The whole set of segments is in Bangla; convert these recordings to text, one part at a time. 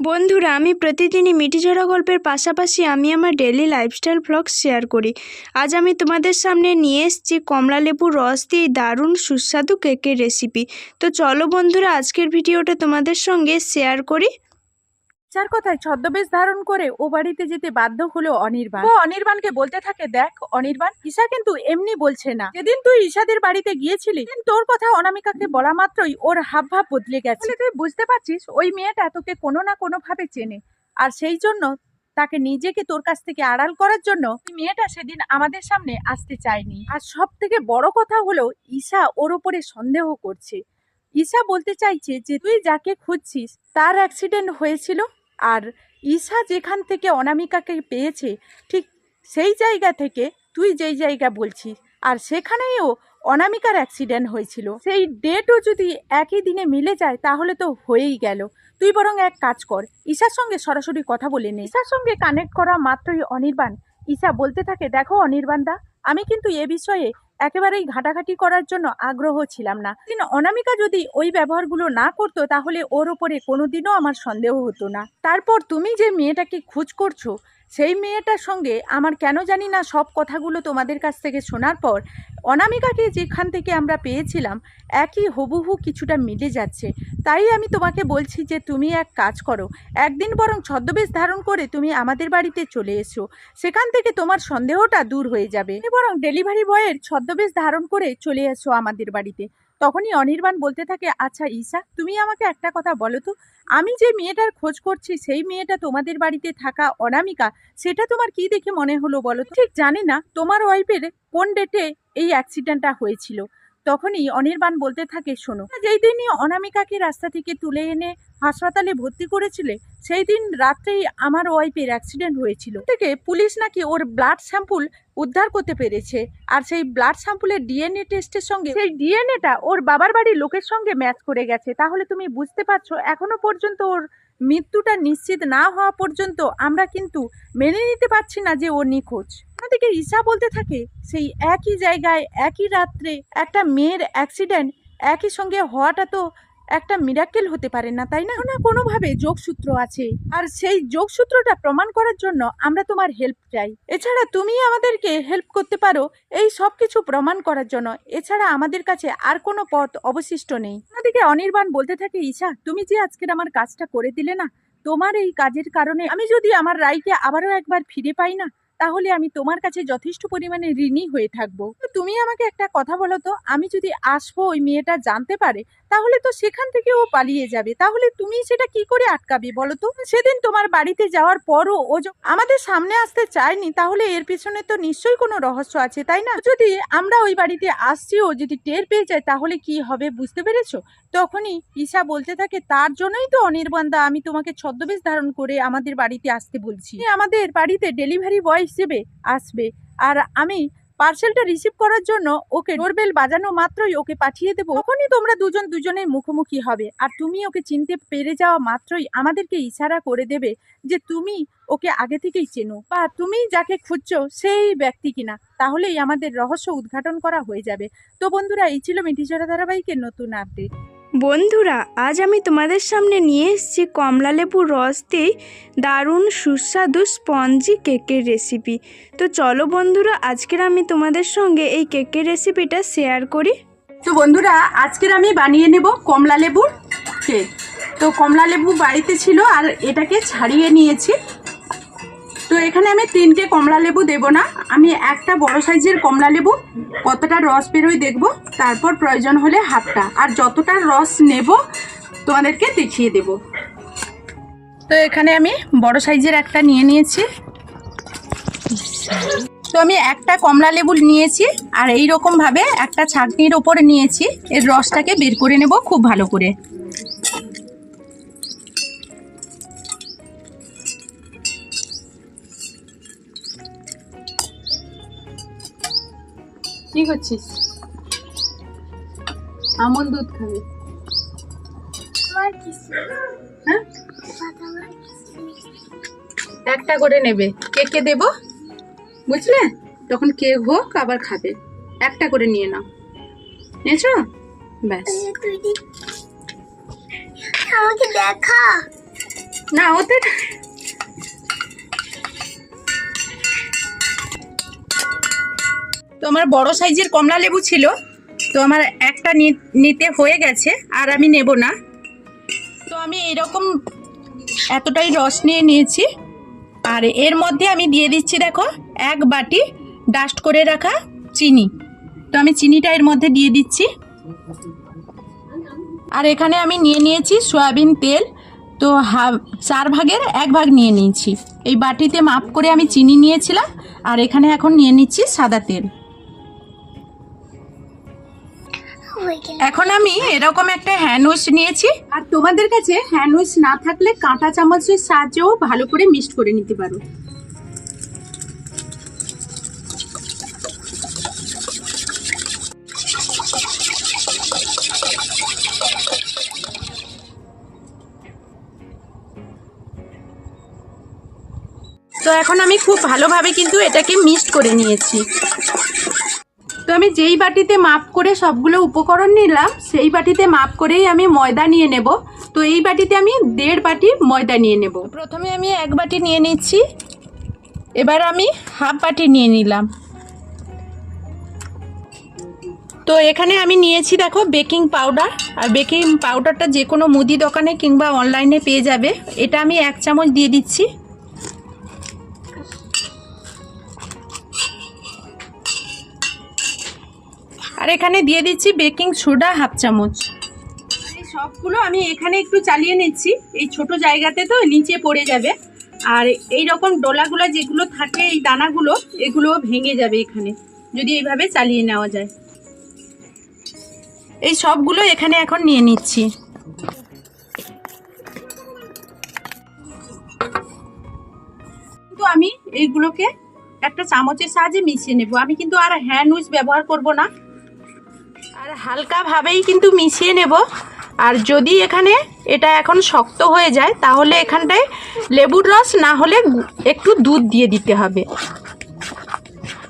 বন্ধুরা, আমি প্রতিদিনই মিটিঝরা গল্পের পাশাপাশি আমি আমার ডেলি লাইফস্টাইল ভ্লগ শেয়ার করি। আজ আমি তোমাদের সামনে নিয়ে এসেছি কমলা লেবুর রস দিয়ে দারুণ সুস্বাদু কেকের রেসিপি তো চলো বন্ধুরা, আজকের ভিডিওটা তোমাদের সঙ্গে শেয়ার করি। যার কথায় ছদ্মবেশ ধারণ করে ও বাড়িতে যেতে বাধ্য হলো অনির্বাণ। ও অনির্বাণকে বলতে থাকে দেখ অনির্বাণ ঈশা কিন্তু এমনি বলছে না। যেদিন তুই ঈশাদের বাড়িতে গিয়েছিলি তোর কথা অনামিকাকে বলা মাত্রই ওর হাব ভাব বদলে গেছে। তুই বুঝতে পারছিস ওই মেয়েটা তোকে কোনো না কোনো ভাবে চেনে। আর সেই জন্য তাকে নিজেকে তোর কাছ থেকে আড়াল করার জন্য মেয়েটা সেদিন আমাদের সামনে আসতে চায়নি। আর সব থেকে বড় কথা হলো ঈশা ওর ওপরে সন্দেহ করছে। ঈশা বলতে চাইছে যে তুই যাকে খুঁজছিস তার অ্যাক্সিডেন্ট হয়েছিল? আর ঈশা যেখান থেকে অনামিকাকে পেয়েছে, ঠিক সেই জায়গা থেকে তুই যেই জায়গা বলছিস, আর সেখানেও অনামিকার অ্যাক্সিডেন্ট হয়েছিল। সেই ডেটও যদি একই দিনে মিলে যায়, তাহলে তো হয়েই গেল। তুই বরং এক কাজ কর, ঈশার সঙ্গে সরাসরি কথা বলে নে। ঈশার সঙ্গে কানেক্ট করা মাত্রই অনির্বাণ, ঈশা বলতে থাকে, দেখো অনির্বাণ দা, আমি কিন্তু এ বিষয়ে একেবারেই ঘাটাঘাটি করার জন্য আগ্রহ ছিলাম না। কিন্তু অনামিকা যদি ওই ব্যবহারগুলো না করতো, তাহলে ওর ওপরে কোনোদিনও আমার সন্দেহ হতো না। তারপর তুমি যে মেয়েটাকে খোঁজ করছ, সেই মেয়েটার সঙ্গে আমার কেন জানি না সব কথাগুলো তোমাদের কাছ থেকে শোনার পর অনামিকাকে যেখান থেকে আমরা পেয়েছিলাম, একই হবুহু কিছুটা মিলে যাচ্ছে। তাই আমি তোমাকে বলছি যে তুমি এক কাজ করো, একদিন বরং ছদ্মবেশ ধারণ করে তুমি আমাদের বাড়িতে চলে এসো। সেখান থেকে তোমার সন্দেহটা দূর হয়ে যাবে। বরং ডেলিভারি বয়ের ছদ্মবেশ ধারণ করে চলে এসো আমাদের বাড়িতে। তখনই অনির্বাণ বলতে থাকে আচ্ছা ঈশা, তুমি আমাকে একটা কথা বলো তো আমি যে মেয়েটার খোঁজ করছি, সেই মেয়েটা তোমাদের বাড়িতে থাকা অনামিকা, সেটা তোমার কি দেখে মনে হলো বলো? ঠিক জানি না তোমার ওয়াইফের কোন ডেটে এই অ্যাক্সিডেন্টটা হয়েছিল তখনই অনির্বাণ বলতে থাকে, শোনো, যেই দিনই অনামিকাকে রাস্তা থেকে তুলে এনে হাসপাতালে ভর্তি করেছিলে, সেই দিন রাত্রেই আমার ওয়াইফের অ্যাক্সিডেন্ট হয়েছিল। থেকে পুলিশ নাকি ওর ব্লাড স্যাম্পল উদ্ধার করতে পেরেছে, আর সেই ব্লাড স্যাম্পলের ডিএনএ টেস্টের সঙ্গে সেই ডিএনএটা ওর বাবার বাড়ির লোকের সঙ্গে ম্যাচ করে গেছে। তাহলে তুমি বুঝতে পারছ, এখনও পর্যন্ত ওর মৃত্যুটা নিশ্চিত না হওয়া পর্যন্ত আমরা কিন্তু মেনে নিতে পারছি না যে ও নিখোঁজ। অন্যদিকে ঈশা বলতে থাকে, সেই একই জায়গায়, একই রাত্রে একটা মেয়ের অ্যাক্সিডেন্ট একই সঙ্গে হওয়াটা তো একটা মিরাক্কেল হতে পারে না, তাই না? না কোনোভাবে যোগসূত্র আছে। আর সেই যোগসূত্রটা প্রমাণ করার জন্য আমরা তোমার হেল্প চাই। এছাড়া তুমি আমাদেরকে হেল্প করতে পারো এই সব কিছু প্রমাণ করার জন্য। এছাড়া আমাদের কাছে আর কোনো পথ অবশিষ্ট নেই। অন্যদিকে অনির্বাণ বলতে থাকে, ঈশা, তুমি যে আজকের আমার কাজটা করে দিলে না, তোমার এই কাজের কারণে আমি যদি আমার রাইকে আবারও একবার ফিরে পাই না তাহলে আমি তোমার কাছে যথেষ্ট পরিমাণে ঋণী হয়ে থাকব। তুমি আমাকে একটা কথা বলো তো, আমি যদি আসব ওই মেয়েটা জানতে পারে, তাহলে তো সেখান থেকে ও পালিয়ে যাবে। তাহলে তুমি সেটা কি করে আটকাবে বলো তো? সেদিন তোমার বাড়িতে যাওয়ার পরও ও আমাদের সামনে আসতে চায়নি, তাহলে এর পিছনে তো নিশ্চয়ই কোনো রহস্য আছে, তাই না? যদি আমরা ওই বাড়িতে আসছি, ও যদি টের পেয়ে যায়, তাহলে কি হবে বুঝতে পেরেছ? তখনই ঈশা বলতে থাকে, তার জন্যই তো অনির্বাণদা আমি তোমাকে ছদ্মবেশ ধারণ করে আমাদের বাড়িতে আসতে বলছি। আমাদের বাড়িতে ডেলিভারি বয় হিসেবে আসবে। আর আমি পার্সেলটা রিসিভ করার জন্য ওকে ডোরবেল বাজানো মাত্রই ওকে পাঠিয়ে দেবো। তখনই তোমরা দুজন দুজনের মুখোমুখি হবে। আর তুমি ওকে চিনতে পেরে যাওয়া মাত্রই আমাদেরকে ইশারা করে দেবে যে তুমি ওকে আগে থেকেই চেনো বা তুমি যাকে খুঁজছো সেই ব্যক্তি কিনা। তাহলেই আমাদের রহস্য উদ্ঘাটন করা হয়ে যাবে। তো বন্ধুরা, এই ছিল মিঠিচড়া ধারাবাহিকের নতুন আপডেট বন্ধুরা, আজ আমি তোমাদের সামনে নিয়ে এসেছি কমলা লেবুর রস দিয়ে দারুণ সুস্বাদু স্পঞ্জি কেকের রেসিপি। তো চলো বন্ধুরা, আজকের আমি তোমাদের সঙ্গে এই কেকের রেসিপিটা শেয়ার করি। তো বন্ধুরা, আজকের আমি বানিয়ে নেব কমলা লেবুর কেক। তো কমলা লেবু বাড়িতে ছিল আর এটাকে ছাড়িয়ে নিয়েছি। তো এখানে আমি তিনটে কমলা লেবু দেব না। আমি একটা বড় সাইজের কমলা লেবু, কতটা রস বেরোয় দেখব। তারপর প্রয়োজন হলে হাফটা। আর যতটা রস নেব, তোমাদেরকে দেখিয়ে দেব। তো এখানে আমি বড় সাইজের একটা নিয়ে নিয়েছি। তো আমি একটা কমলা লেবু নিয়েছি, আর এই রকম ভাবে একটা ছাঁকনির ওপরে নিয়েছি। এর রসটাকে বের করে নেব খুব ভালো করে। কি করছিস? আমল দুধ খাবে। হ্যাঁ? একটা করে নেবে। কে কে দেব? বুঝলে? তখন কে হোক আবার খাবে। একটা করে নিয়ে নাও। নিয়েছো ব্যাস। আমাকে দেখা। না ওতে তো আমার বড় সাইজের কমলা লেবু ছিল। তো আমার একটা নিতে হয়ে গেছে, আর আমি নেব না। তো আমি এরকম এতটাই রস নিয়ে নিয়েছি। আর এর মধ্যে আমি দিয়ে দিচ্ছি দেখো, এক বাটি ডাস্ট করে রাখা চিনি। তো আমি চিনিটা এর মধ্যে দিয়ে দিচ্ছি। আর এখানে আমি নিয়ে নিয়েছি সয়াবিন তেল। তো হা- চার ভাগের এক ভাগ নিয়ে নিয়েছি। এই বাটিতে মাপ করে আমি চিনি নিয়েছিলাম, আর এখানে এখন নিয়ে নিচ্ছি সাদা তেল। এখন আমি এরকম একটা হ্যান্ড ওয়াশ নিয়েছি। আর তোমাদের কাছে হ্যান্ড ওয়াশ না থাকলে কাঁটা চামচের সাহায্যেও ভালো করে মিক্সড করে নিতে পারো। তো এখন আমি খুব ভালোভাবে কিন্তু এটাকে মিক্সড করে নিয়েছি। তো আমি যেই বাটিতে মাপ করে সবগুলো উপকরণ নিলাম, সেই বাটিতে মাপ করেই আমি ময়দা নিয়ে নেব। তো এই বাটিতে আমি দেড় বাটি ময়দা নিয়ে নেব। প্রথমে আমি এক বাটি নিয়ে নিচ্ছি। এবার আমি হাফ বাটি নিয়ে নিলাম। তো এখানে আমি নিয়েছি, দেখো, বেকিং পাউডার। আর বেকিং পাউডারটা যে কোনো মুদি দোকানে কিংবা অনলাইনে পেয়ে যাবে। এটা আমি এক চামচ দিয়ে দিচ্ছি। আর এখানে দিয়ে দিচ্ছি বেকিং সোডা হাফ চামচ। সবগুলো আমি এখানে একটু চালিয়ে নিচ্ছি। এই ছোট জায়গাতে তো নিচে পড়ে যাবে। আর এই রকম ডোলাগুলো যেগুলো থাকে, এই দানাগুলো এগুলো ভেঙে যাবে এখানে। যদি এইভাবে চালিয়ে নেওয়া যায়। এই সবগুলো এখানে এখন নিয়ে নিচ্ছি। কিন্তু আমি এইগুলোকে একটা চামচের সাহায্যে মিশিয়ে নেব। আমি কিন্তু আর হ্যান্ড উইচ ব্যবহার করব না। আর হালকাভাবেই কিন্তু মিশিয়ে নেব। আর যদি এখানে এটা এখন শক্ত হয়ে যায়, তাহলে এখানটায় লেবুর রস না হলে একটু দুধ দিয়ে দিতে হবে।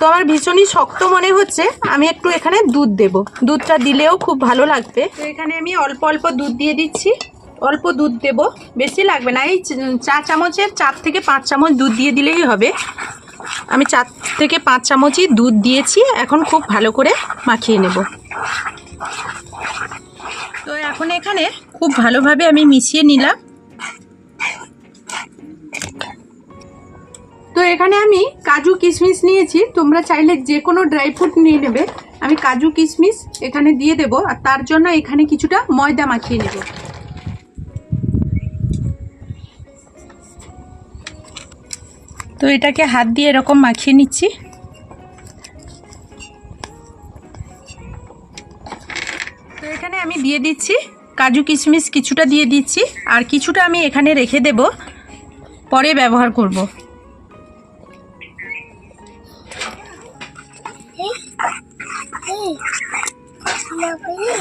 তো আমার ভীষণই শক্ত মনে হচ্ছে, আমি একটু এখানে দুধ দেব। দুধটা দিলেও খুব ভালো লাগবে। তো এখানে আমি অল্প অল্প দুধ দিয়ে দিচ্ছি। অল্প দুধ দেব। বেশি লাগবে না। এই চ- চামচের চার থেকে পাঁচ চামচ দুধ দিয়ে দিলেই হবে। আমি চার থেকে পাঁচ চামচই দুধ দিয়েছি, এখন খুব ভালো করে মাখিয়ে নেব। তো এখন এখানে খুব ভালোভাবে আমি মিশিয়ে নিলাম। তো এখানে আমি কাজু কিশমিশ নিয়েছি, তোমরা চাইলে যে কোনো ড্রাই ফ্রুট নিয়ে নেবে। আমি কাজু কিশমিশ এখানে দিয়ে দেব, আর তার জন্য এখানে কিছুটা ময়দা মাখিয়ে নেব। তো এটাকে হাত দিয়ে এরকম মাখিয়ে নিচ্ছি। তো এখানে আমি দিয়ে দিচ্ছি কাজু কিশমিশ, কিছুটা দিয়ে দিচ্ছি, আর কিছুটা আমি এখানে রেখে দেব, পরে ব্যবহার করব।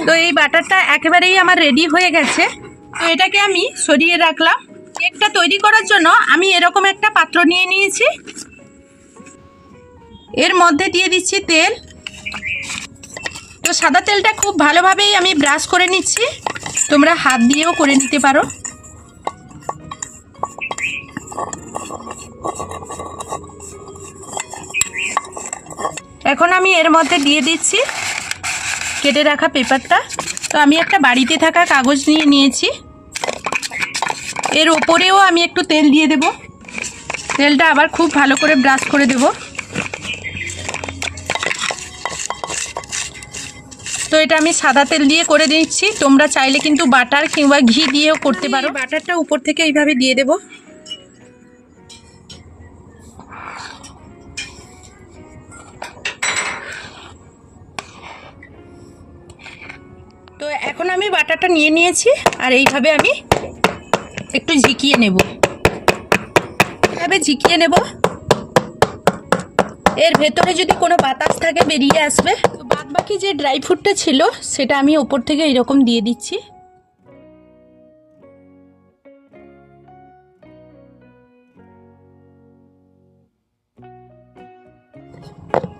তো এই বাটারটা একেবারেই আমার রেডি হয়ে গেছে। তো এটাকে আমি সরিয়ে রাখলাম। কেকটা তৈরি করার জন্য আমি এরকম একটা পাত্র নিয়ে নিয়েছি। এর মধ্যে দিয়ে দিচ্ছি তেল। তো সাদা তেলটা খুব ভালোভাবেই আমি ব্রাশ করে নিচ্ছি। তোমরা হাত দিয়েও করে নিতে পারো। এখন আমি এর মধ্যে দিয়ে দিচ্ছি কেটে রাখা পেপারটা। তো আমি একটা বাড়িতে থাকা কাগজ নিয়ে নিয়েছি। এর ওপরেও আমি একটু তেল দিয়ে দেব। তেলটা আবার খুব ভালো করে ব্রাশ করে দেব। তো এটা আমি সাদা তেল দিয়ে করে দিচ্ছি। তোমরা চাইলে কিন্তু বাটার কিংবা ঘি দিয়েও করতে পারো। বাটারটা উপর থেকে এইভাবে দিয়ে দেব। তো এখন আমি বাটারটা নিয়ে নিয়েছি। আর এইভাবে আমি একটু ঝিকিয়ে নেব। এভাবে ঝিকিয়ে নেব। এর ভেতরে যদি কোনো বাতাস থাকে বেরিয়ে আসবে। তো বাদ বাকি যে ড্রাই ফ্রুটটা ছিল, সেটা আমি ওপর থেকে এরকম দিয়ে দিচ্ছি।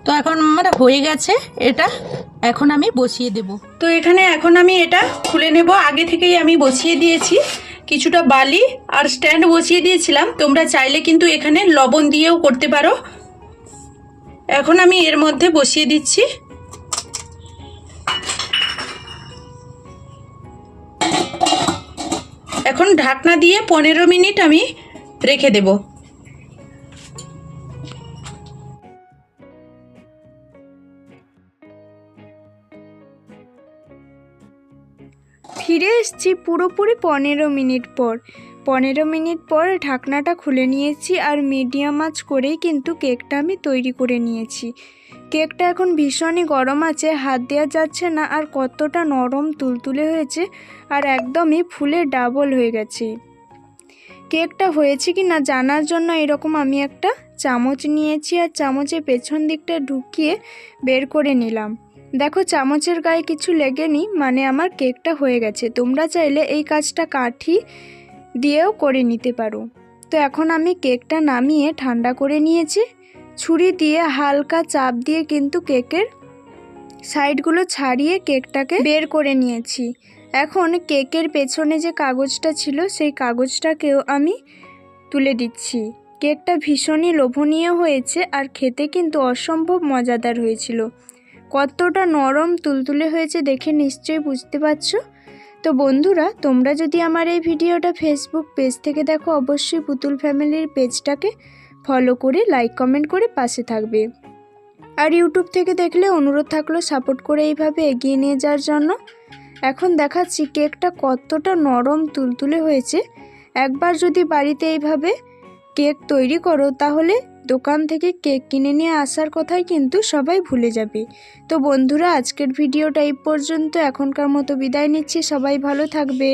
তো এখন আমার হয়ে গেছে এটা। এখন আমি বসিয়ে দেব। তো এখানে এখন আমি এটা খুলে নেব। আগে থেকেই আমি বসিয়ে দিয়েছি। কিছুটা বালি আর স্ট্যান্ড বসিয়ে দিয়েছিলাম। তোমরা চাইলে কিন্তু এখানে লবণ দিয়েও করতে পারো। এখন আমি এর মধ্যে বসিয়ে দিচ্ছি। এখন ঢাকনা দিয়ে পনেরো মিনিট আমি রেখে দেব। ফিরে এসেছি পুরোপুরি পনেরো মিনিট পর। পনেরো মিনিট পর ঢাকনাটা খুলে নিয়েছি আর মিডিয়াম আঁচ করেই কিন্তু কেকটা আমি তৈরি করে নিয়েছি। কেকটা এখন ভীষণই গরম আছে, হাত দেওয়া যাচ্ছে না আর কতটা নরম তুলতুলে হয়েছে আর একদমই ফুলে ডাবল হয়ে গেছে। কেকটা হয়েছে কি না জানার জন্য এরকম আমি একটা চামচ নিয়েছি আর চামচের পেছন দিকটা ঢুকিয়ে বের করে নিলাম। দেখো, চামচের গায়ে কিছু লেগেনি মানে আমার কেকটা হয়ে গেছে। তোমরা চাইলে এই কাজটা কাঠি দিয়েও করে নিতে পারো। তো এখন আমি কেকটা নামিয়ে ঠান্ডা করে নিয়েছি। ছুরি দিয়ে হালকা চাপ দিয়ে কিন্তু কেকের সাইডগুলো ছাড়িয়ে কেকটাকে বের করে নিয়েছি। এখন কেকের পেছনে যে কাগজটা ছিল, সেই কাগজটাকেও আমি তুলে দিচ্ছি। কেকটা ভীষণই লোভনীয় হয়েছে আর খেতে কিন্তু অসম্ভব মজাদার হয়েছিল। কতটা নরম তুলতুলে হয়েছে দেখে নিশ্চয়ই বুঝতে পারছ? তো বন্ধুরা, তোমরা যদি আমার এই ভিডিওটা ফেসবুক পেজ থেকে দেখো, অবশ্যই পুতুল ফ্যামিলির পেজটাকে ফলো করে লাইক কমেন্ট করে পাশে থাকবে। আর ইউটিউব থেকে দেখলে অনুরোধ থাকল সাপোর্ট করে এইভাবে এগিয়ে নিয়ে যাওয়ার জন্য। এখন দেখাচ্ছি কেকটা কতটা নরম তুলতুলে হয়েছে। একবার যদি বাড়িতে এইভাবে কেক তৈরি করো, তাহলে দোকান থেকে কেক কিনে নিয়ে আসার কথাই কিন্তু সবাই ভুলে যাবে। তো বন্ধুরা, আজকের ভিডিওটা এই পর্যন্ত। এখনকার মতো বিদায় নিচ্ছি। সবাই ভালো থাকবে।